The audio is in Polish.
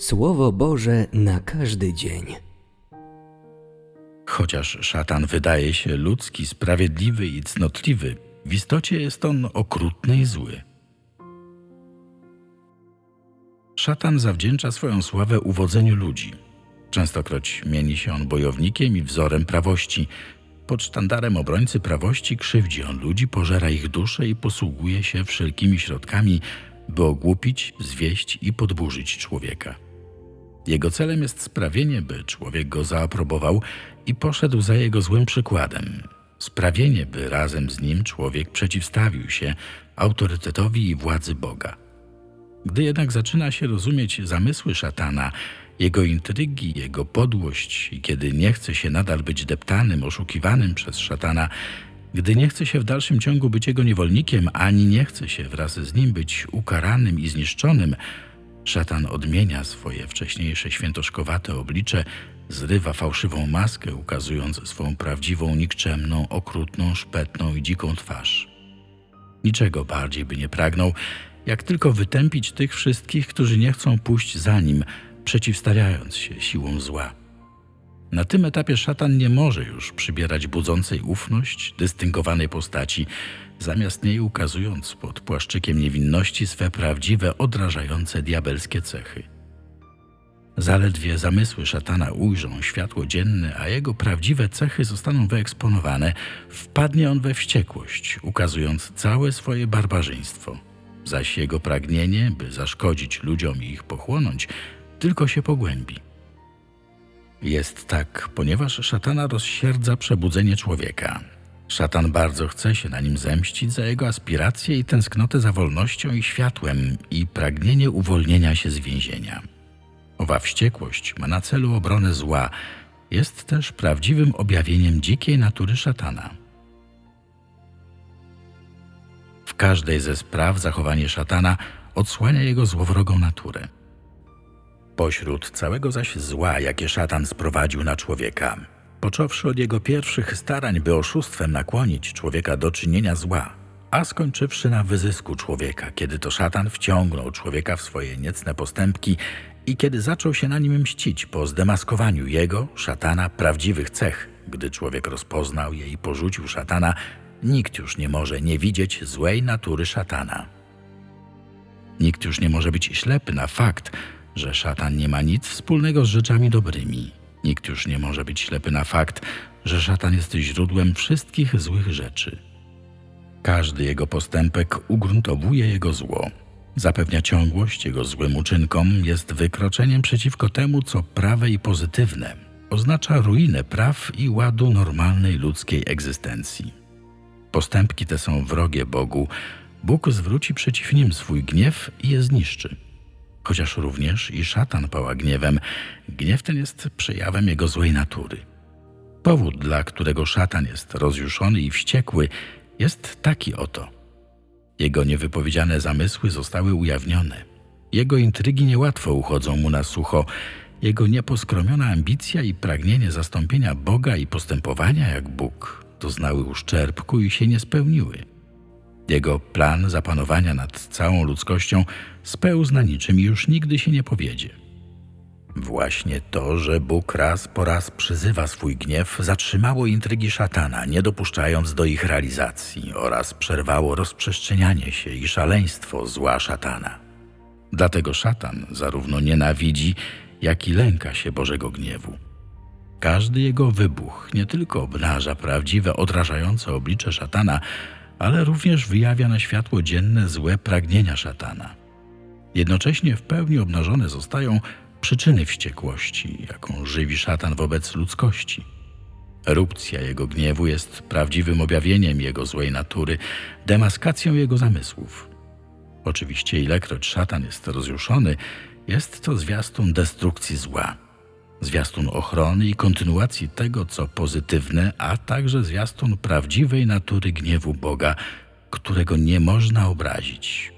Słowo Boże na każdy dzień. Chociaż szatan wydaje się ludzki, sprawiedliwy i cnotliwy, w istocie jest on okrutny i zły. Szatan zawdzięcza swoją sławę uwodzeniu ludzi. Częstokroć mieni się on bojownikiem i wzorem prawości. Pod sztandarem obrońcy prawości krzywdzi on ludzi, pożera ich duszę i posługuje się wszelkimi środkami, by ogłupić, zwieść i podburzyć człowieka. Jego celem jest sprawienie, by człowiek go zaaprobował i poszedł za jego złym przykładem. Sprawienie, by razem z nim człowiek przeciwstawił się autorytetowi i władzy Boga. Gdy jednak zaczyna się rozumieć zamysły szatana, jego intrygi, jego podłość i kiedy nie chce się nadal być deptanym, oszukiwanym przez szatana, gdy nie chce się w dalszym ciągu być jego niewolnikiem, ani nie chce się wraz z nim być ukaranym i zniszczonym, szatan odmienia swoje wcześniejsze świętoszkowate oblicze, zrywa fałszywą maskę, ukazując swą prawdziwą, nikczemną, okrutną, szpetną i dziką twarz. Niczego bardziej by nie pragnął, jak tylko wytępić tych wszystkich, którzy nie chcą pójść za nim, przeciwstawiając się siłom zła. Na tym etapie szatan nie może już przybierać budzącej ufność, dystyngowanej postaci, zamiast niej ukazując pod płaszczykiem niewinności swe prawdziwe, odrażające diabelskie cechy. Zaledwie zamysły szatana ujrzą światło dzienne, a jego prawdziwe cechy zostaną wyeksponowane, wpadnie on we wściekłość, ukazując całe swoje barbarzyństwo. Zaś jego pragnienie, by zaszkodzić ludziom i ich pochłonąć, tylko się pogłębi. Jest tak, ponieważ szatana rozsierdza przebudzenie człowieka. Szatan bardzo chce się na nim zemścić za jego aspiracje i tęsknotę za wolnością i światłem i pragnienie uwolnienia się z więzienia. Owa wściekłość ma na celu obronę zła, jest też prawdziwym objawieniem dzikiej natury szatana. W każdej ze spraw zachowanie szatana odsłania jego złowrogą naturę. Pośród całego zaś zła, jakie szatan sprowadził na człowieka, począwszy od jego pierwszych starań, by oszustwem nakłonić człowieka do czynienia zła, a skończywszy na wyzysku człowieka, kiedy to szatan wciągnął człowieka w swoje niecne postępki i kiedy zaczął się na nim mścić po zdemaskowaniu jego, szatana, prawdziwych cech, gdy człowiek rozpoznał je i porzucił szatana, nikt już nie może nie widzieć złej natury szatana. Nikt już nie może być ślepy na fakt, że szatan nie ma nic wspólnego z rzeczami dobrymi. Nikt już nie może być ślepy na fakt, że szatan jest źródłem wszystkich złych rzeczy. Każdy jego postępek ugruntowuje jego zło. Zapewnia ciągłość jego złym uczynkom, jest wykroczeniem przeciwko temu, co prawe i pozytywne. Oznacza ruinę praw i ładu normalnej ludzkiej egzystencji. Postępki te są wrogie Bogu. Bóg zwróci przeciw nim swój gniew i je zniszczy chociaż również i szatan pała gniewem. Gniew ten jest przejawem jego złej natury. Powód, dla którego szatan jest rozjuszony i wściekły, jest taki oto. Jego niewypowiedziane zamysły zostały ujawnione. Jego intrygi niełatwo uchodzą mu na sucho. Jego nieposkromiona ambicja i pragnienie zastąpienia Boga i postępowania jak Bóg doznały uszczerbku i się nie spełniły. Jego plan zapanowania nad całą ludzkością spełzł na niczym i już nigdy się nie powiedzie. Właśnie to, że Bóg raz po raz przyzywa swój gniew, zatrzymało intrygi szatana, nie dopuszczając do ich realizacji oraz przerwało rozprzestrzenianie się i szaleństwo zła szatana. Dlatego szatan zarówno nienawidzi, jak i lęka się Bożego gniewu. Każdy jego wybuch nie tylko obnaża prawdziwe, odrażające oblicze szatana, ale również wyjawia na światło dzienne złe pragnienia szatana. Jednocześnie w pełni obnażone zostają przyczyny wściekłości, jaką żywi szatan wobec ludzkości. Erupcja jego gniewu jest prawdziwym objawieniem jego złej natury, demaskacją jego zamysłów. Oczywiście, ilekroć szatan jest rozjuszony, jest to zwiastun destrukcji zła, zwiastun ochrony i kontynuacji tego, co pozytywne, a także zwiastun prawdziwej natury gniewu Boga, którego nie można obrazić.